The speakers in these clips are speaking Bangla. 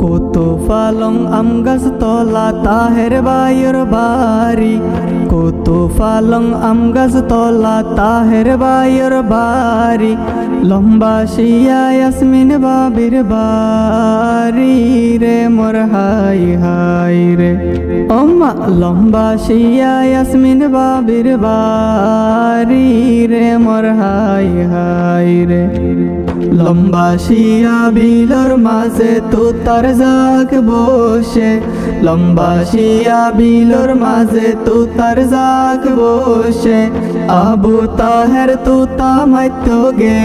কত ফালং আম গাছ তলা, তাহের বায়ুর বাড়ি। কত ফালং আম গাছ তলা, তাহের বায়ুর বাড়ি। লম্বা শিয়া ইয়াসমিন বাবির বাড়ি রে, মোর হাই হাই রে। ওমা, লম্বা শিয়া ইয়াসমিন বাবির বাড়ি রে, মোর হাই হাই রে। লম্বা শিয়া বিলর মাঝে তো তার জাগ বসে। লম্বা শিয়া বিলর মাঝে তো তার জাগ বসে। আবু তাহের তো তামাইত গে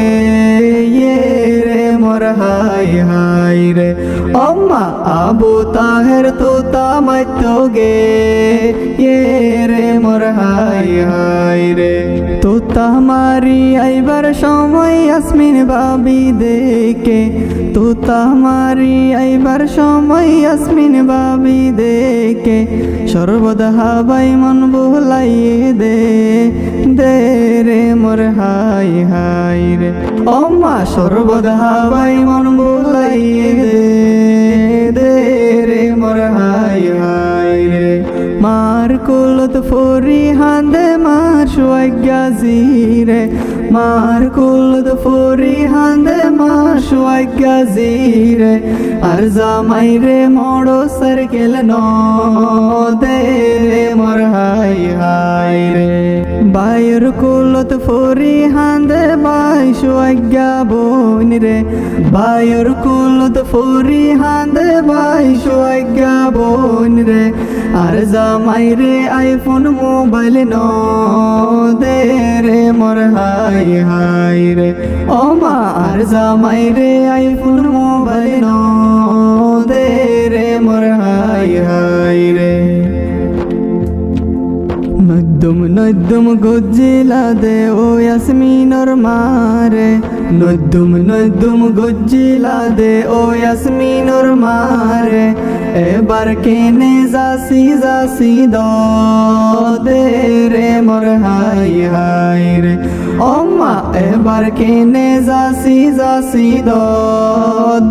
রে মোর হাই হাই রে। অম্মা আবু তাহের তো তামাইত গে রে মোর হাই হাই রে। তো তামারি আইবার সময় আসমিন বাবি দেখে তুতা তামারি আইবার সময় আসমিন বাবি দেখে, সর্বদা হাবাই মন বলাইয়ে দে দে রে মোর হাই হাই রে। অম্মা, সর্বদা হাবাই মন দে দে। কুলত ফরি হান্দে মার সুয়াজ্ঞাজি জিরে মার কুলত ফরি হান্দে মার সুয়াজ্ঞাজি জিরে আর জামাই রে মোড়ো সার্কেল ন দে রে, মোর হাই হাই রে। বাইর কুলত ফরি হান্দে বাই সুয়াজ্ঞা বোন রে। বাইর কুলত ফরি হান্দে বাই সুয়াজ্ঞা বোন রে। আর জামাই রে, আইফোন মোবাইল ন দে রে, মোর হাই হাই রে। ও মা, আর জামাই রে, আইফোন মোবাইল ন নদ্দুম নদ্দুম গজ্জিলা দে ও ইয়াসমিনর মারে। নদ্দুম নদ্দুম গজ্জিলা দে ও ইয়াসমিনর মারে। এবার কেনে যাসি যাসি দ রে মোর হাই হাই রে। অম্মা এবার কেনে যাসি যাসি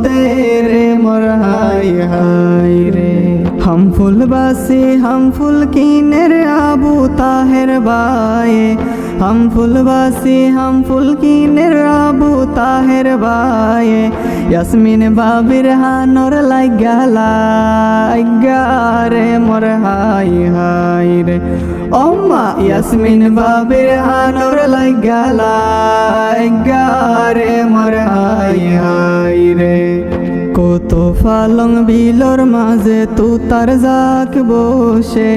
দে রে মোর হাই হাই রে। হাম ফুল বাসি হাম ফুল কিনের আবু তাহের বায়ে। হাম ফুল বাসি হাম ফুল কিনের আবু তাহের বায়ে। ইয়াসমিন বাবির হানর লাগা লাগা রে মোর হাই হাই রে। অম্মা ইয়াসমিন বাবির হানর লাগা লাগা রে মোর হাই হাই রে। কত ফালং বিলর মাঝে তু তার জাক বসে।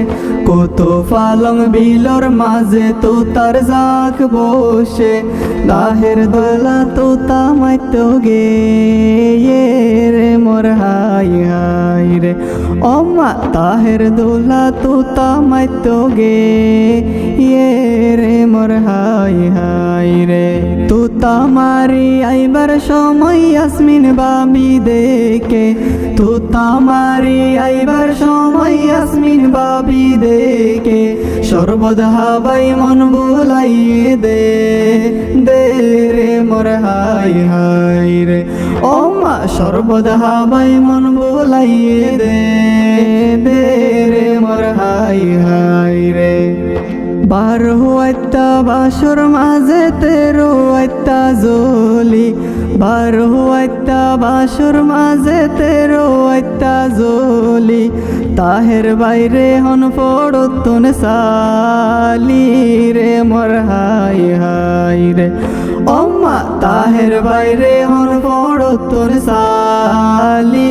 কত ফালং বিলর মাঝে তু তার জাক বসে। লাহের দোলা তো তামাইত গে রে মোর হাই হাই রে। অম্মা, তাহের দোলা তো তামাইত গে রে মোর হাই হাই রে। তামারি, আইবার সময় আসমিন বাবি দেখে। তু তামারি, আইবার সময় আসমিন বাবি দেখে। সর্বদা হাবাই মন বুলাইয়ে দে দে রে মোর হাই হাই রে। ও মা সর্বদা হাবাই মন বুলাইয়ে দে দে রে মোর হাই হাই রে। বার হুয়াইতা বাসর আইতা জলি বার হুয়াইতা, বাসর মাঝে তেরো আইতা জলি। তাহের বাইরে হন পড়তন সালি রে, মোর হাই হাই রে। অম্মা তাহের বাইরে হন পড়তন সালি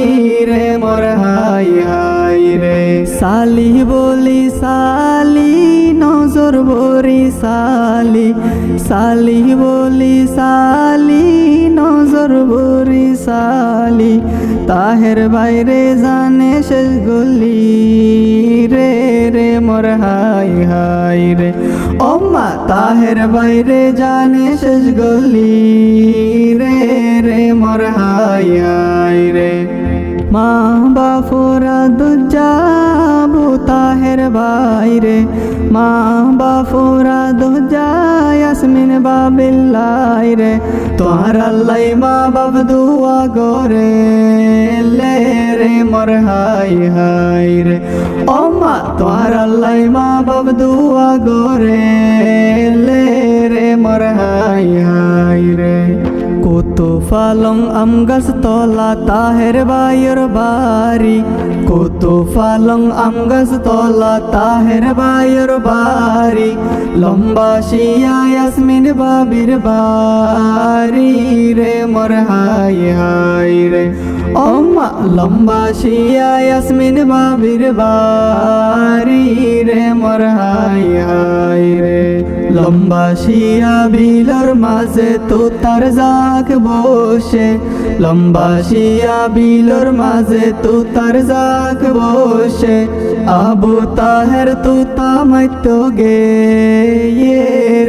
রে, মোর হাই হাই রে। সালি বলি সালি বরি সালি সালি বলি সালি, নজর বরি সালি, তাহের বাইরে জানে শেষ গলি রে রে মোর হাই হাই রে। ওম্মা, তাহের বাইরে জানে শেষ গলি রে রে মোর হাই হাই রে। মা বাফোরা দুজাবু তাহের বাইরে মা বাফোরা দুজা ইয়াসমিন বাবিল্লাই রে। তোহার আল্লাই মা বাপ দুয়া গরে লে রে মোর হাই হাই রে। ও মা, তোমার আল্লাহ মা বাপ দুয়া গোরে লে রে মোর হাই হাই রে। কত ফালং আম গাছ তলা, তাহের বায়ুর বাড়ি কত ফালং আম গাছ তলা তাহের বায়ুর বাড়ি। লম্বা শিয়া ইয়াসমিন বাবির বাড়ি রে, মোর হাই হাই রে। অম্মা, লম্বা শিয়া বাবির বাড়ি রে, মোর হাই রে। লম্বা শিয়া বিলর মাঝে তো তার জাগ বসে। লম্বা শিয়া বিলর মাঝে তো তার জাগ বসে। আবু তাহের তু তামাইত গে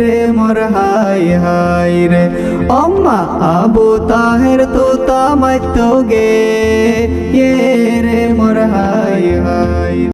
রে, মোর হাই রে। অম্মা, আবু তাহের তু তামাইত তোগে